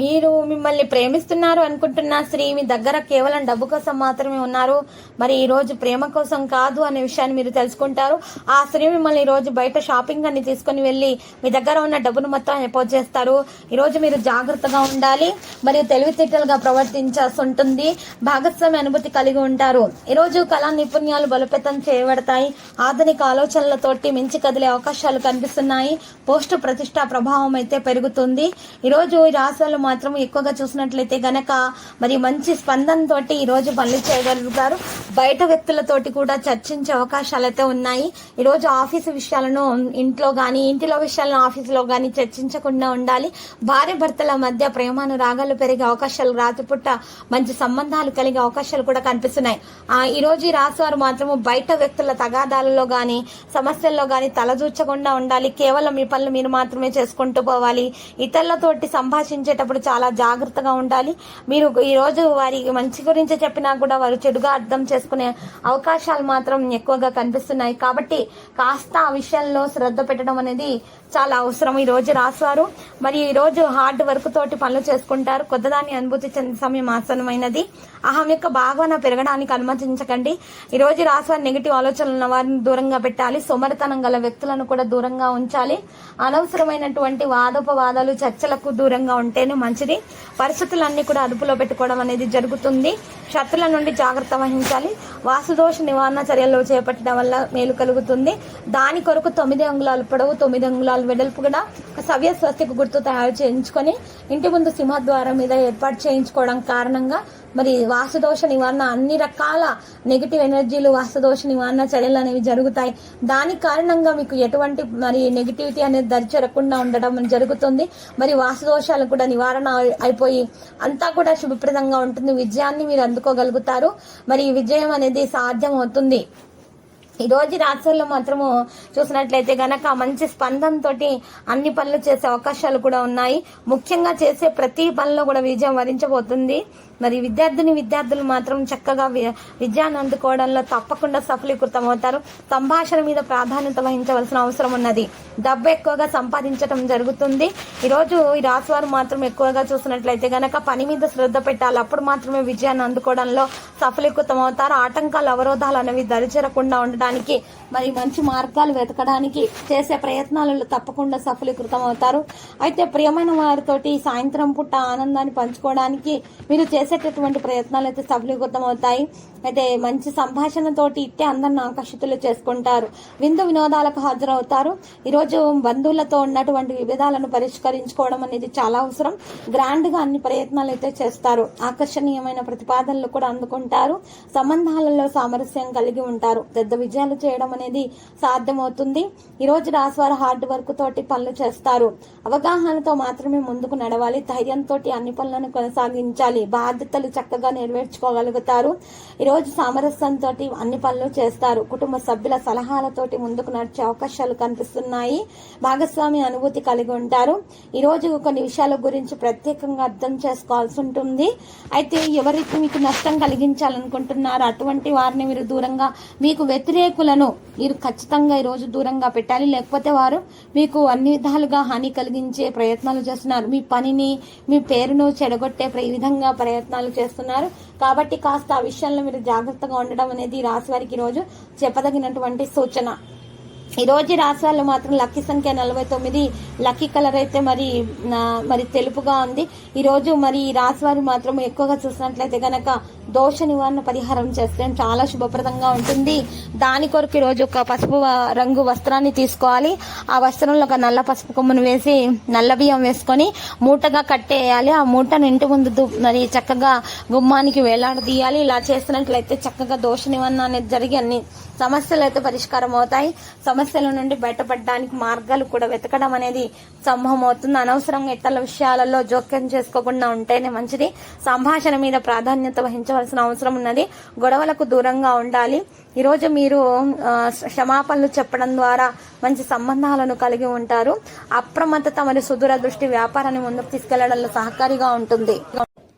మీరు మిమ్మల్ని ప్రేమిస్తున్నారు అనుకుంటున్న స్త్రీ మీ దగ్గర కేవలం డబ్బు కోసం మాత్రమే ఉన్నారు. మరి ఈరోజు ప్రేమ కోసం కాదు అనే విషయాన్ని మీరు తెలుసుకుంటారు. ఆ స్త్రీ మిమ్మల్ని ఈరోజు రోజు బయట షాపింగ్ అని తీసుకుని వెళ్ళి మీ దగ్గర ఉన్న డబ్బును మొత్తం ఎపోజ్ చేస్తారు. ఈరోజు మీరు జాగ్రత్తగా ఉండాలి. మరియు తెలివితేటలుగా ప్రవర్తించాల్సి ఉంటుంది భాగస్వామి అనుభూతి కలిగి ఉంటారు. ఈ రోజు కళా నైపుణ్యాలు బలోపేతం చేయబడతాయి. ఆధునిక ఆలోచనలతోటి మించి కదిలే అవకాశాలు కనిపిస్తున్నాయి. పోస్టు ప్రతిష్ట ప్రభావం అయితే పెరుగుతుంది. ఈరోజు ఈ రాశులు మాత్రం ఎక్కువగా చూసినట్లయితే గనక మరి మంచి స్పందన తోటి ఈ రోజు పనులు చేయగలుగుతారు. బయట వ్యక్తులతోటి కూడా చర్చించే అవకాశాలు అయితే ఉన్నాయి. ఈ రోజు ఆఫీసు విషయాలను ఇంట్లో కానీ ఇంటిలో విషయాలను ఆఫీసులో కానీ చర్చించకుండా ఉండాలి. భార్య భర్తల మధ్య ప్రేమానురాగాలు పెరిగే అవకాశాలు రాతిపుట్ట మంచి సంబంధాలు కలిగే అవకాశాలు కూడా కనిపిస్తున్నాయి. ఆ ఈ రోజు ఈ రాశి వారు మాత్రము బయట వ్యక్తుల తగాదాలలో కానీ సమస్యల్లో కానీ తలదూర్చకుండా ఉండాలి. కేవలం మీ పనులు మీరు మాత్రమే చేసుకుంటూ పోవాలి. ఇతరులతోటి సంభాషించేటప్పుడు చాలా జాగ్రత్తగా ఉండాలి. మీరు ఈరోజు వారి మంచి గురించి చెప్పినా కూడా వారు చెడుగా అర్థం చేసుకునే అవకాశాలు మాత్రం ఎక్కువగా కనిపిస్తున్నాయి. కాబట్టి కాస్త ఆ విషయంలో శ్రద్ధ పెట్టడం అనేది చాలా అవసరం. ఈ రోజు రాసువారు మరి ఈ రోజు హార్డ్ వర్క్ తోటి పనులు చేసుకుంటారు. కొత్తదాన్ని అనుభూతి చెందే సమయం ఆసనమైనది అహం యొక్క భావన పెరగడానికి అనుమతించకండి. ఈ రోజు రాసువారి నెగిటివ్ ఆలోచనలు ఉన్న వారిని దూరంగా పెట్టాలి. సోమరితనం గల వ్యక్తులను కూడా దూరంగా ఉంచాలి. అనవసరమైనటువంటి వాదోపవాదాలు చర్చలకు దూరంగా ఉంటేనే మంచిది. పరిస్థితులన్నీ కూడా అదుపులో పెట్టుకోవడం అనేది జరుగుతుంది. శత్రుల నుండి జాగ్రత్త వహించాలి. వాసుదోష నివారణ చర్యలు చేపట్టడం వల్ల మేలు కలుగుతుంది. దాని కొరకు తొమ్మిది అంగుళాలు పొడవు తొమ్మిది అంగుళాలు వెడల్పు కూడా ఒక సవ్య స్వస్తికి గుర్తు తయారు చేయించుకొని ఇంటి ముందు సింహద్వారం మీద ఏర్పాటు చేయించుకోవడం కారణంగా మరి వాసుదోష నివారణ అన్ని రకాల నెగిటివ్ ఎనర్జీలు వాసుదోష నివారణ చర్యలు అనేవి జరుగుతాయి. దాని కారణంగా మీకు ఎటువంటి మరి నెగిటివిటీ అనేది దరిచేరకుండా ఉండడం జరుగుతుంది. మరి వాసుదోషాలు కూడా నివారణ నివారణ అయిపోయి అంతా కూడా శుభప్రదంగా ఉంటుంది. విజయాన్ని మీరు అందుకోగలుగుతారు. మరి ఈ విజయం అనేది సాధ్యం అవుతుంది. ఈ రోజు రాత్రుల్లో మాత్రము చూసినట్లయితే గనక మంచి స్పందనతోటి అన్ని పనులు చేసే అవకాశాలు కూడా ఉన్నాయి. ముఖ్యంగా చేసే ప్రతి పనిలో కూడా విజయం వరించబోతుంది. మరి విద్యార్థిని విద్యార్థులు మాత్రం చక్కగా వి- అందుకోవడంలో తప్పకుండా సఫలీకృతం అవుతారు సంభాషణ మీద ప్రాధాన్యత వహించవలసిన అవసరం ఉన్నది. డబ్బు ఎక్కువగా సంపాదించడం జరుగుతుంది. ఈరోజు ఈ రాశి వారు మాత్రం ఎక్కువగా చూసినట్లయితే గనక పని మీద శ్రద్ధ పెట్టాలి. అప్పుడు మాత్రమే విజయాన్ని అందుకోవడంలో సఫలీకృతం అవుతారు ఆటంకాలు అవరోధాలు అనేవి దరిచేరకుండా ఉండడానికి మరి మంచి మార్గాలు వెతకడానికి చేసే ప్రయత్నాలలో తప్పకుండా సఫలీకృతం అవుతారు అయితే ప్రియమైన వారితోటి సాయంత్రం పూట ఆనందాన్ని పంచుకోవడానికి మీరు చేసేటటువంటి ప్రయత్నాలు అయితే సఫలీకృతం అవుతాయి అయితే మంచి సంభాషణతోటి ఇట్టే అందరిని ఆకర్షితులు చేసుకుంటారు. విందు వినోదాలకు హాజరవుతారు. ఈరోజు బంధువులతో ఉన్నటువంటి విభేదాలను పరిష్కరించుకోవడం అనేది చాలా అవసరం. గ్రాండ్గా అన్ని ప్రయత్నాలు అయితే చేస్తారు. ఆకర్షణీయమైన ప్రతిపాదనలు కూడా అందుకుంటారు. సంబంధాలలో సామరస్యం కలిగి ఉంటారు. పెద్ద విజయాలు చేయడం అనేది సాధ్యమవుతుంది. ఈరోజు రాసువారు హార్డ్ వర్క్ తోటి పనులు చేస్తారు. అవగాహనతో మాత్రమే ముందుకు నడవాలి. ధైర్యంతో అన్ని పనులను కొనసాగించాలి. బాధ్యతలు చక్కగా నెరవేర్చుకోగలుగుతారు. ఈరోజు సామరస్యంతో అన్ని పనులు చేస్తారు. కుటుంబ సభ్యుల సలహాలతోటి ముందుకు నడిచే అవకాశాలు కనిపిస్తున్నాయి. భాగస్వామి అనుభూతి కలిగి ఉంటారు. ఈ రోజు కొన్ని విషయాల గురించి ప్రత్యేకంగా అర్థం చేసుకోవాల్సి ఉంటుంది. అయితే ఎవరికి మీకు నష్టం కలిగించాలనుకుంటున్నారో అటువంటి వారిని మీరు దూరంగా మీకు వ్యతిరేకులను మీరు ఖచ్చితంగా ఈరోజు దూరంగా పెట్టాలి. లేకపోతే వారు మీకు అన్ని విధాలుగా హాని కలిగించే ప్రయత్నాలు చేస్తున్నారు. మీ పనిని మీ పేరును చెడగొట్టే ప్ర- విధంగా ప్రయత్నాలు చేస్తున్నారు. కాబట్టి కాస్త ఆ విషయంలో మీరు జాగ్రత్తగా ఉండడం అనేది రాశి వారికి రోజు చెప్పదగినటువంటి సూచన. ఈ రోజు ఈ రాశి వాళ్ళు మాత్రం లక్కీ సంఖ్య నలభై తొమ్మిది లక్కీ కలర్ అయితే మరి మరి తెలుపుగా ఉంది. ఈ రోజు మరి ఈ రాశి వారు మాత్రం ఎక్కువగా చూసినట్లయితే కనుక దోష నివారణ పరిహారం చేస్తే చాలా శుభప్రదంగా ఉంటుంది. దాని కొరకు ఈరోజు రోజు ఒక పసుపు రంగు వస్త్రాన్ని తీసుకోవాలి. ఆ వస్త్రంలో ఒక నల్ల పసుపు కొమ్మును వేసి నల్ల బియ్యం వేసుకొని మూటగా కట్టేయాలి. ఆ మూటను ఇంటి ముందు మరి చక్కగా గుమ్మానికి వేలాడదీయాలి. ఇలా చేసినట్లయితే చక్కగా దోష నివారణ అనేది జరిగి అన్ని సమస్యలు అయితే పరిష్కారం అవుతాయి. సమస్యల నుండి బయటపడడానికి మార్గాలు కూడా వెతకడం అనేది సంభవం అవుతుంది. అనవసరంగా ఇతరుల విషయాలలో జోక్యం చేసుకోకుండా ఉంటేనే మంచిది. సంభాషణ మీద ప్రాధాన్యత వహించవలసిన అవసరం ఉన్నది. గొడవలకు దూరంగా ఉండాలి. ఈరోజు మీరు క్షమాపణలు చెప్పడం ద్వారా మంచి సంబంధాలను కలిగి ఉంటారు. అప్రమత్తత మరియు సుదూర దృష్టి వ్యాపారాన్ని ముందుకు తీసుకెళ్ళడంలో సహకారిగా ఉంటుంది.